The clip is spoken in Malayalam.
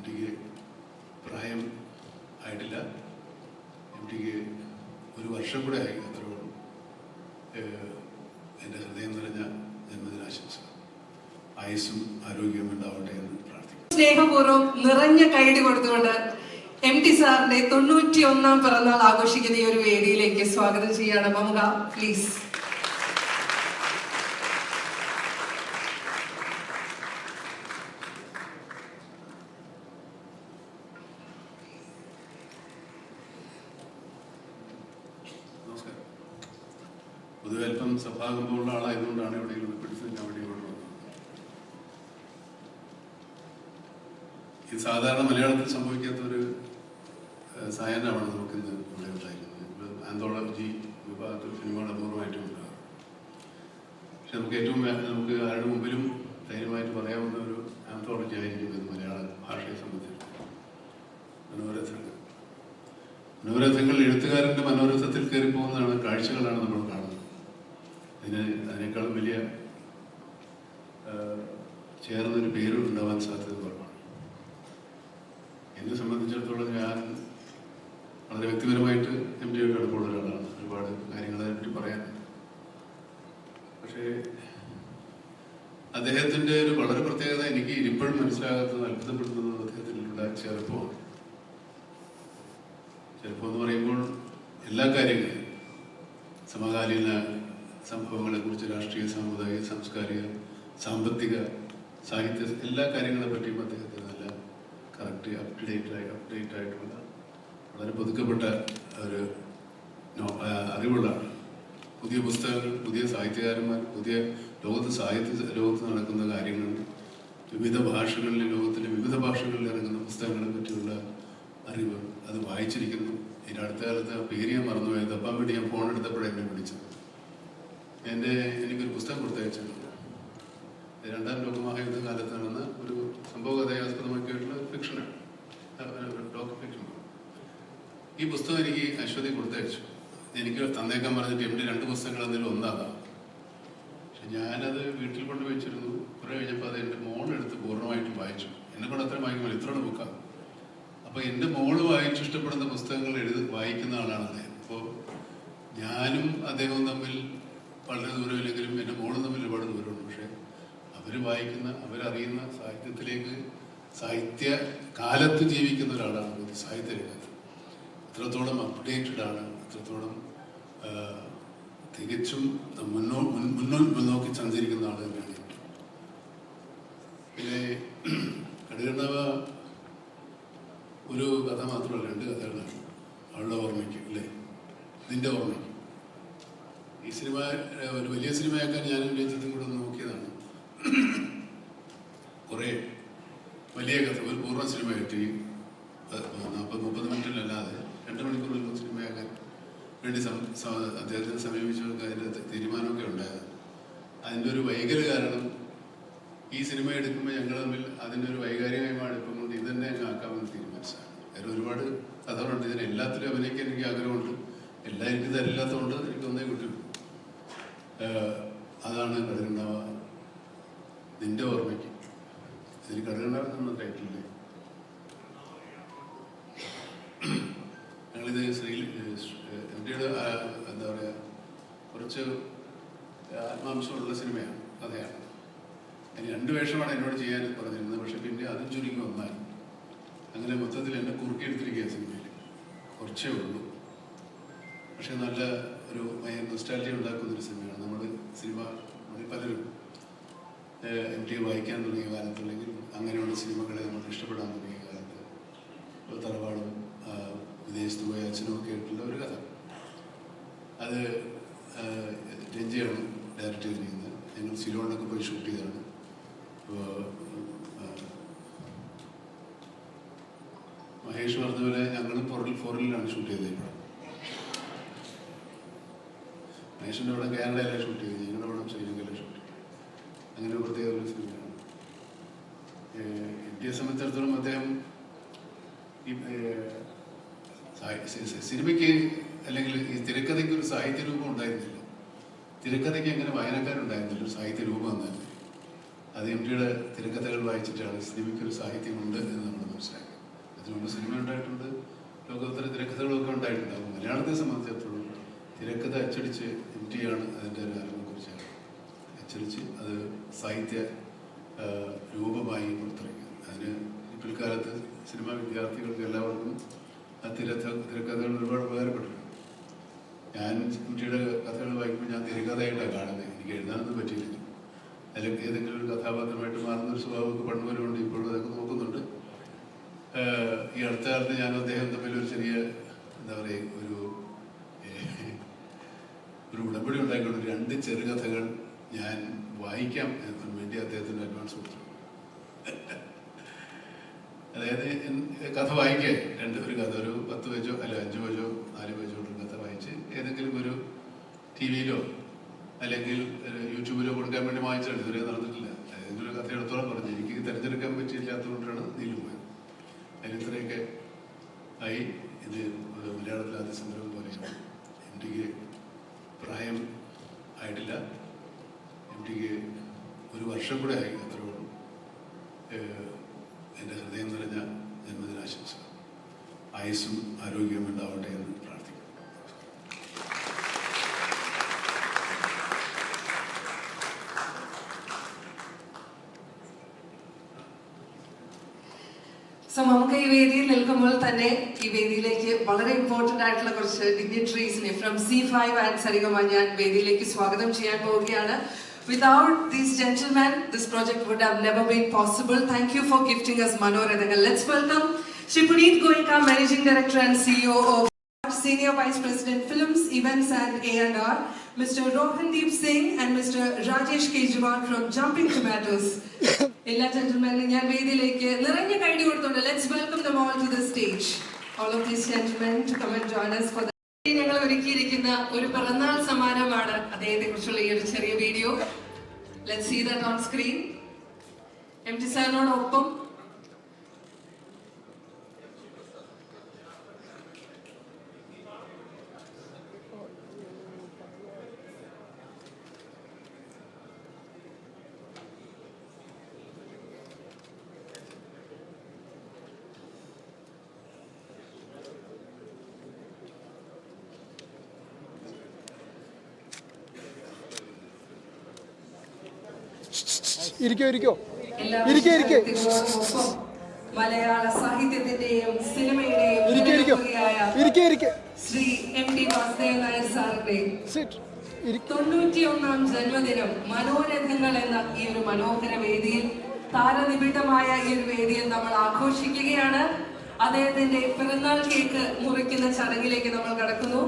എം ടിക്ക് പ്രായം ആയിട്ടില്ല. എം ടിക്ക് ഒരു വർഷം കൂടെ ആയി അത്രേ ഉള്ളൂ. എന്റെ ഹൃദയം നിറഞ്ഞ ജന്മദിനാശംസ ആയുസ്സും ആരോഗ്യവും ഉണ്ടാവട്ടെ എന്ന് പ്രാർത്ഥിക്കുന്നു. സ്നേഹപൂർവം നിറഞ്ഞ കൈടി കൊടുത്തുകൊണ്ട് എം ടി സാറിന്റെ തൊണ്ണൂറ്റി ഒന്നാം പിറന്നാൾ ആഘോഷിക്കുന്ന ഈ ഒരു വേദിയിലേക്ക് സ്വാഗതം ചെയ്യാണ് മമുക പ്ലീസ് പൊതുവെ അല്പം സഭാകമ്പമുള്ള ആളായതുകൊണ്ടാണ് എവിടെയെങ്കിലും പിടിച്ച് നിൽക്കാൻ വേണ്ടി സാധാരണ മലയാളത്തിൽ സംഭവിക്കാത്ത ഒരു ഏഹ്, സായാഹ്നമാണ് നമുക്കിന്ന് ഇവിടെ ഉണ്ടായിരുന്നത് ആന്തോളജി വിഭാഗത്തിൽ സിനിമകൾ അപൂർവമായിട്ടും ഉണ്ടാകും പക്ഷെ നമുക്ക് ഏറ്റവും നമുക്ക് ആരുടെ മുമ്പിലും ധൈര്യമായിട്ട് പറയാവുന്ന ഒരു ആന്തോളജി ആയിരിക്കും ഇത് മലയാള ഭാഷയെ സംബന്ധിച്ചിടത്തോളം. മനോരഥങ്ങൾ. മനോരഥങ്ങൾ എഴുത്തുകാരന്റെ മനോരഥത്തിൽ കയറി പോകുന്നതാണ് കാഴ്ചകളാണ് നമ്മൾ അതിന് അതിനേക്കാളും വലിയ ചേർന്നൊരു പേര് ഉണ്ടാവാൻ സാധ്യത കുറവാണ്. എന്നെ സംബന്ധിച്ചിടത്തോളം ഞാൻ വളരെ വ്യക്തിപരമായിട്ട് എം ഡിയുടെ അടുപ്പമുള്ള ഒരാളാണ്. ഒരുപാട് കാര്യങ്ങൾ അതിനെപ്പറ്റി പറയാനുണ്ട്. പക്ഷേ അദ്ദേഹത്തിന്റെ ഒരു വളരെ പ്രത്യേകത എനിക്ക് ഇപ്പോഴും മനസ്സിലാകാത്തത് അത്ഭുതപ്പെടുത്തുന്നത് അദ്ദേഹത്തിലുള്ള ചെറുപ്പമാണ്. ചെറുപ്പം എന്ന് പറയുമ്പോൾ എല്ലാ കാര്യങ്ങളും സമകാലീന സംഭവങ്ങളെ കുറിച്ച് രാഷ്ട്രീയ സാമുദായിക സാംസ്കാരിക സാമ്പത്തിക സാഹിത്യ എല്ലാ കാര്യങ്ങളെ പറ്റിയും അദ്ദേഹത്തിന് നല്ല കറക്റ്റ് അപ് ടു ഡേറ്റ് ആയി അപ്ഡേറ്റ് ആയിട്ടുള്ള വളരെ പുതുക്കപ്പെട്ട ഒരു അറിവുള്ള പുതിയ പുസ്തകങ്ങൾ പുതിയ സാഹിത്യകാരന്മാർ പുതിയ ലോകത്ത് സാഹിത്യ ലോകത്ത് നടക്കുന്ന കാര്യങ്ങൾ വിവിധ ഭാഷകളിലെ ലോകത്തിലെ വിവിധ ഭാഷകളിൽ ഇറങ്ങുന്ന പുസ്തകങ്ങളെ പറ്റിയുള്ള അറിവ് അത് വായിച്ചിരിക്കുന്നു. ഇതിന്റെ അടുത്ത കാലത്ത് പേര് ഞാൻ മറന്നുപോയത്. അപ്പം വേണ്ടി ഞാൻ ഫോൺ എടുത്തപ്പോഴേ എന്നെ വിളിച്ചത്. എന്റെ എനിക്കൊരു പുസ്തകം കൊടുത്തയച്ചിട്ടുണ്ട് രണ്ടാം ലോകമഹായുദ്ധ കാലത്ത് നടന്ന ഒരു സംഭവ കഥയെ ഫിക്ഷനാണ് ഡോക്ടർ ഫിക്ഷൻ ഈ പുസ്തകം എനിക്ക് അശ്വതി കൊടുത്തയച്ചു. എനിക്ക് തന്നേക്കാൻ പറഞ്ഞിട്ട് എന്റെ രണ്ട് പുസ്തകങ്ങൾ എന്തെങ്കിലും ഒന്നാകാം പക്ഷെ ഞാനത് വീട്ടിൽ കൊണ്ട് വെച്ചിരുന്നു. കുറെ കഴിഞ്ഞപ്പോൾ അത് എന്റെ മോളെടുത്ത് പൂർണമായിട്ടും വായിച്ചു. എന്നെ കൊണ്ട് അത്ര വായിക്കുമ്പോൾ ഇത്രയുള്ള ബുക്കാണ് അപ്പോൾ എന്റെ മോൾ വായിച്ച് ഇഷ്ടപ്പെടുന്ന പുസ്തകങ്ങൾ എഴുതി വായിക്കുന്ന ആളാണ് അദ്ദേഹം. അപ്പോൾ ഞാനും അദ്ദേഹവും തമ്മിൽ വളരെ ദൂരമില്ലെങ്കിലും എന്റെ മോളും തമ്മിൽ ഒരുപാട് ദൂരമുണ്ട്. പക്ഷേ അവർ വായിക്കുന്ന അവരറിയുന്ന സാഹിത്യത്തിലേക്ക് സാഹിത്യ കാലത്ത് ജീവിക്കുന്ന ഒരാളാണ് പുതിയ സാഹിത്യ രംഗത്ത്. എത്രത്തോളം അപ്ഡേറ്റഡ് ആണ്. എത്രത്തോളം തികച്ചും മുന്നോ മുന്നോട്ട് മുന്നോക്കി സഞ്ചരിക്കുന്ന ആൾ തന്നെയാണ്. പിന്നെ കടുകണ്ണവ ഒരു കഥ മാത്രമല്ല രണ്ട് കഥകളാണ്. അവളുടെ ഓർമ്മയ്ക്ക് അല്ലേ? നിന്റെ ഓർമ്മയ്ക്ക്. ഈ സിനിമ ഒരു വലിയ സിനിമയാക്കാൻ ഞാനും രഞ്ജിത്തും കൂടെ നോക്കിയതാണ്. കുറേ വലിയ കഥ ഒരു പൂർണ സിനിമ കിട്ടി. നാൽപ്പത് മുപ്പത് മിനിറ്റിലല്ലാതെ രണ്ട് മണിക്കൂറിൽ സിനിമയാക്കാൻ വേണ്ടി അദ്ദേഹത്തിന് സമീപിച്ചവർക്ക് അതിന്റെ തീരുമാനമൊക്കെ ഉണ്ടായത്. അതിന്റെ ഒരു വൈകൽ കാരണം ഈ സിനിമ എടുക്കുമ്പോൾ ഞങ്ങൾ തമ്മിൽ അതിന്റെ ഒരു വൈകാരികമായ അടുപ്പം കൊണ്ട് തന്നെ അങ്ങ് ആക്കാമെന്ന് തീരുമാനിച്ചതാണ്. വേറെ ഒരുപാട് കഥകളുണ്ട്. ഇതിന് എല്ലാത്തിലും അഭിനയിക്കാൻ എനിക്ക് ആഗ്രഹമുണ്ട്. എല്ലാം എനിക്ക് തരില്ലാത്തതുകൊണ്ട് അതാണ് കടകണ്ണാവ നിന്റെ ഓർമ്മയ്ക്ക്. ഇതിന് എന്ന ടൈറ്റിലില്ലേ ഞങ്ങളിത് ശ്രീ എം എന്താ പറയുക കുറച്ച് ആത്മാംശമുള്ള സിനിമയാണ്. കഥയാണ്. അതിന് രണ്ട് വേഷമാണ് എന്നോട് ചെയ്യാൻ പറഞ്ഞിരുന്നത്. പക്ഷെ പിന്നെ അതും ചുരുങ്ങി ഒന്നായി അങ്ങനെ മൊത്തത്തിൽ എന്നെ കുറുക്കിയെടുത്തിരിക്കുക സിനിമയിൽ. കുറച്ചേ ഉള്ളൂ. പക്ഷെ നല്ല ഒരു നൊസ്റ്റാലിറ്റി ഉണ്ടാക്കുന്ന ഒരു സിനിമയാണ്. നമ്മൾ സിനിമ പലരും എം ടി വായിക്കാൻ തുടങ്ങിയ കാലത്ത് അല്ലെങ്കിൽ അങ്ങനെയുള്ള സിനിമകളെ നമ്മൾ ഇഷ്ടപ്പെടാൻ തുടങ്ങിയ കാലത്ത് തറവാടും വിദേശത്ത് പോയ അച്ഛനും ഒക്കെ ആയിട്ടുള്ള ഒരു കഥ. അത് രഞ്ജിയാണ് ഡയറക്റ്റ് ചെയ്തിരിക്കുന്നത്. ഞങ്ങൾ സിലോണിലൊക്കെ പോയി ഷൂട്ട് ചെയ്തതാണ് മഹേഷ് പറഞ്ഞ പോലെ ഞങ്ങളും ഫോറിൽ ഫോറിലാണ് ഷൂട്ട് ചെയ്തത് ഇവിടെ അവിടെ കാനഡയിലാണ് ഷൂട്ട് ചെയ്തു. ഞങ്ങളുടെ ഇവിടെ ശ്രീലങ്കയിലെ ഷൂട്ട് ചെയ്തു. അങ്ങനെ ഒരു പ്രത്യേക ഒരു സിനിമയാണ് ഇന്ത്യയെ സംബന്ധിച്ചിടത്തോളം അദ്ദേഹം ഈ സിനിമയ്ക്ക് അല്ലെങ്കിൽ ഈ തിരക്കഥയ്ക്ക് ഒരു സാഹിത്യ രൂപം ഉണ്ടായിരുന്നില്ല. തിരക്കഥയ്ക്ക് അങ്ങനെ വായനക്കാരുണ്ടായിരുന്നില്ല. ഒരു സാഹിത്യ രൂപം എന്നല്ല അത് എം ടിയുടെ തിരക്കഥകൾ വായിച്ചിട്ടാണ് സിനിമയ്ക്ക് ഒരു സാഹിത്യമുണ്ട് എന്ന് നമ്മൾ മനസ്സിലാക്കി. അതിനുമുമ്പ് സിനിമ ഉണ്ടായിട്ടുണ്ട്. ലോകോത്തര തിരക്കഥകളൊക്കെ ഉണ്ടായിട്ടുണ്ട്. അപ്പോൾ മലയാളത്തെ സംബന്ധിച്ചിടത്തോളം തിരക്കഥ അച്ചടിച്ച് എം ടി ആണ് അതിന്റെ ഒരു ആരംഭക്കുറിച്ച് അച്ചടിച്ച് അത് സാഹിത്യ രൂപമായി പുറത്തിറക്കി അതിന് പിൽക്കാലത്ത് സിനിമാ വിദ്യാർത്ഥികൾക്ക് എല്ലാവർക്കും ആ തിരക്ക തിരക്കഥകൾ ഒരുപാട് ഉപകാരപ്പെട്ടിട്ടുണ്ട്. ഞാൻ കുട്ടിയുടെ കഥകൾ വായിക്കുമ്പോൾ ഞാൻ തിരക്കഥയായിട്ടാണ് കാണുന്നത്. എനിക്ക് എഴുതാനൊന്നും പറ്റിയില്ല. അല്ലെങ്കിൽ ഏതെങ്കിലും ഒരു കഥാപാത്രമായിട്ട് മാറുന്ന ഒരു സ്വഭാവമൊക്കെ പണ്ടുപോലുണ്ട് ഇപ്പോഴും അതൊക്കെ നോക്കുന്നുണ്ട്. ഈ അടുത്ത കാലത്ത് ഞാൻ അദ്ദേഹം തമ്മിൽ ഒരു ചെറിയ എന്താ പറയുക ഒരു ഒരു ഉടമ്പടി ഉണ്ടായിക്കൊണ്ട് രണ്ട് ചെറുകഥകൾ ഞാൻ വായിക്കാം എന്നതിന് വേണ്ടി അദ്ദേഹത്തിന് അഡ്വാൻസ് കൊടുത്തു. അതായത് കഥ വായിക്കേ. രണ്ട് ഒരു കഥ ഒരു പത്ത് പേജോ അല്ല അഞ്ച് പേജോ നാല് പേജോ ഒരു കഥ വായിച്ച് ഏതെങ്കിലും ഒരു ടി വിയിലോ അല്ലെങ്കിൽ യൂട്യൂബിലോ കൊടുക്കാൻ വേണ്ടി വായിച്ചാണ് ഇതുവരെ നടന്നിട്ടില്ല. ഏതെങ്കിലും ഒരു കഥ എടുത്തോളം പറഞ്ഞു. എനിക്ക് തിരഞ്ഞെടുക്കാൻ പറ്റിയില്ലാത്തതുകൊണ്ടാണ് നീലു പോയത്. ആയി. ഇത് മലയാളത്തിൽ ആദ്യ സംരംഭം പോലെയാണ്. എം ടിക്ക് പ്രായം ആയിട്ടില്ല. എം ടിക്ക് ഒരു വർഷം കൂടെ ആയി അത്രേ ഉള്ളൂ. എന്റെ ഹൃദയം നിറഞ്ഞ ജന്മദിനാശംസ ആയുസ്സും ആരോഗ്യവും ഉണ്ടാവട്ടെ എന്ന് പ്രാർത്ഥിക്കുന്നു സോ നമുക്ക് ഈ വേദിയിൽ നിൽക്കുമ്പോൾ തന്നെ ഈ വേദിയിലേക്ക് വളരെ ഇമ്പോർട്ടന്റ് ആയിട്ടുള്ള കുറച്ച് ഡിഗ്നിട്രീസിനെ from Zee five and Saregama ഞാൻ വേദിയിലേക്ക് സ്വാഗതം ചെയ്യാൻ പോവുകയാണ്. Without these gentleman this project would have never been possible thank you for gifting us Manorathangal let's welcome Shri Puneet ഗോയിക്ക managing director and CEO of senior vice president films events and A and R Mr. Rohandeep Singh and Mr. Rajesh Kejriwal from Jumping Tomatoes. എല്ലാ ജെന്റിൽമാനും ഞാൻ വേദിയിലേക്ക് നിറഞ്ഞ കൈഡി കൊടുത്തുണ്ട് let's welcome them all to the stage all of these gentlemen to come and join us for the ഞങ്ങൾ ഒരുക്കിയിരിക്കുന്ന ഒരു പിറന്നാൾ സമ്മാനമാണ് അദ്ദേഹത്തെ കുറിച്ചുള്ള ഈ ഒരു ചെറിയ video let see that on screen M T സാറിനോടൊപ്പം ഇരിക്കോ ഇരിക്കോ. ഇരിക്കേ ഇരിക്കെ. മലയാള സാഹിത്യത്തിന്റെയും സിനിമയുടെയും ഇരിക്കെ ഇരിക്കോ. നിലനിൽക്കുകയായ ഇരിക്കെ ഇരിക്കെ. ശ്രീ എം ടി വാസുദേവൻ നായർ സാറിന്റെ തൊണ്ണൂറ്റിയൊന്നാം ജന്മദിനം മനോരഥങ്ങൾ എന്ന ഈ ഒരു മനോഹര വേദിയിൽ താരനിബിഡമായ ഈ ഒരു വേദിയിൽ നമ്മൾ ആഘോഷിക്കുകയാണ്. അദ്ദേഹത്തിന്റെ പിറന്നാൾ കേക്ക് മുറിക്കുന്ന ചടങ്ങിലേക്ക് നമ്മൾ കടക്കുന്നു.